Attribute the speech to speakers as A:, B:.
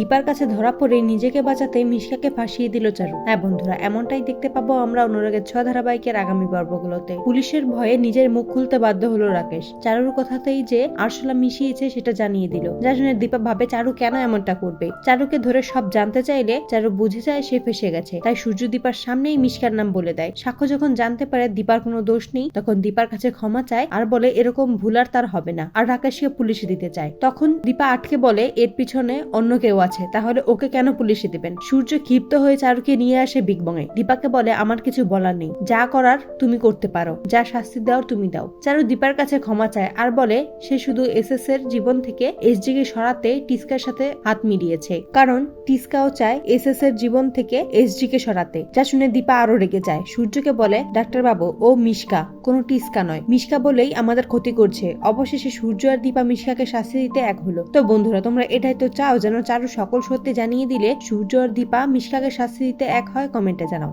A: দীপার কাছে ধরা পড়ে নিজেকে বাঁচাতে মিশকাকে ফাঁসিয়ে দিল চারু। হ্যাঁ বন্ধুরা, এমনটাই দেখতে পাবো আমরা অনুরাগের ছ ধারাবাহিকের আগামী পর্বগুলোতে। পুলিশের ভয়ে নিজের মুখ খুলতে বাধ্য হলো রাকেশ। চারুর কথাতেই যে আরশোলা মিশিয়েছে সেটা জানিয়ে দিল। যার জন্য দীপা ভাবে চারু কেন এমনটা করবে? চারুকে ধরে সব জানতে চাইলে চারু বুঝে যায় সে ফেসে গেছে। তাই সূর্য দীপার সামনেই মিশকার নাম বলে দেয়। সাক্ষ্য যখন জানতে পারে দীপার কোনো দোষ নেই, তখন দীপার কাছে ক্ষমা চায় আর বলে, এরকম ভুল আর তার হবে না। আর রাকেশকে পুলিশে দিতে চায়। তখন দীপা আটকে বলে, এর পিছনে অন্য কেউ আছে। তাহলে ওকে কেন পুলিশে দিবেন? সূর্য ক্ষিপ্ত হয়ে চারুকে নিয়ে আসে বিগ বং এ। দীপাকে বলে, আমার কিছু বলার নেই। যা করার তুমি করতে পারো। যা শাস্তি দাও তুমি দাও। চারু দীপার কাছে ক্ষমা চায় আর বলে, সে শুধু এসএস এর জীবন থেকে এসডি কে সরাতে টিস্কার সাথে হাত মিলিয়েছে। কারণ টিস্কাও চায় এস এস এর জীবন থেকে এসডি কে সরাতে। যা শুনে দীপা আরও রেগে যায়। সূর্যকে বলে, ডাক্তার বাবু, ও মিশকা। কোনো টিস্কা নয়। মিশকা বলেই আমাদের ক্ষতি করছে। অবশেষে সূর্য আর দীপা মিশকাকে শাস্তি দিতে এক হলো। তো বন্ধুরা, তোমরা এটাই তো চাও যেন চারু সকল সত্যি জানিয়ে দিলে সূর্য আর দীপা মিশকাকে শাস্তি দিতে এক হয় কমেন্টে জানাও।